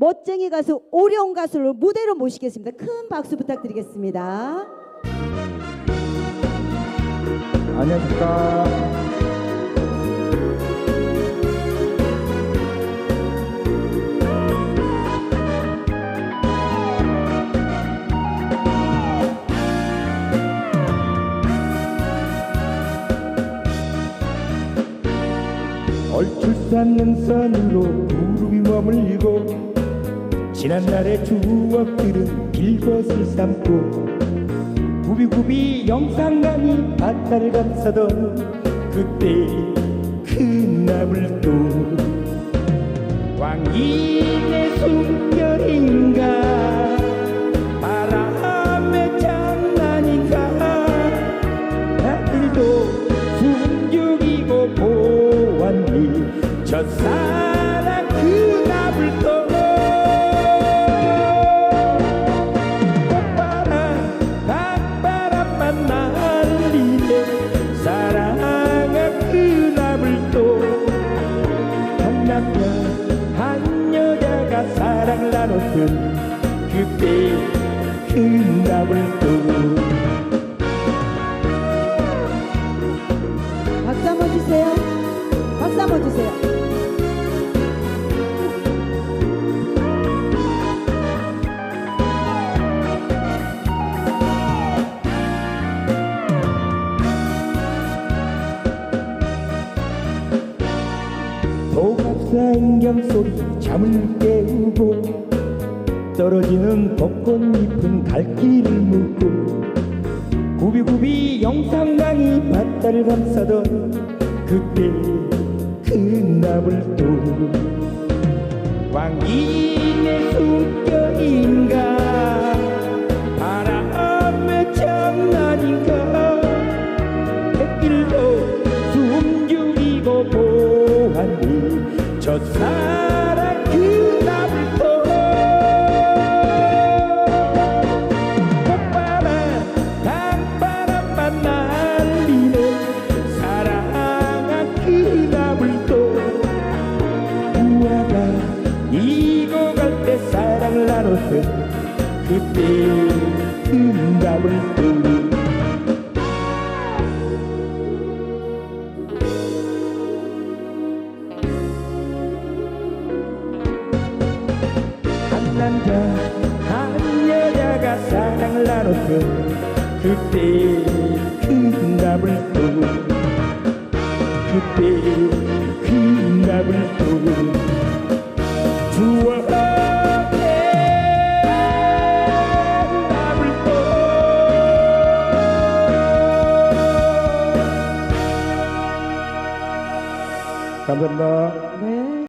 멋쟁이 가수 오령 가수를 무대로 모시겠습니다. 큰 박수 부탁드리겠습니다. 안녕하십니까. 얼출산 능선으로 구름이 머물고 지난날의 추억들은 길벗을 삼고 구비구비 영상관이 바다를 감싸던 그때 큰 나물도 왕인의 숨결인가? 바람의 장난인가? 나들도 숨죽이고 보았니? 첫사 남자 한 여자가 사랑을 나눴던 그때 그 나물도 박수 한번 주세요. 박수 한번 주세요. 도갑산경 소리 잠을 깨우고 떨어지는 벚꽃잎은 갈길을 묻고 구비구비 영상강이 바다를 감싸던 그때 그 나물도 왕인의 숨 첫사랑 그 나물도 꽃바람 강바람만 날리네 사랑한 그 나물도 우아가 익어갈 때 사랑을 나눴던 그때 남자 한 여자가 사랑을 나눴던 그때 그 나물도 그때 그 나물도 추억의 나물도 감사합니다. 네.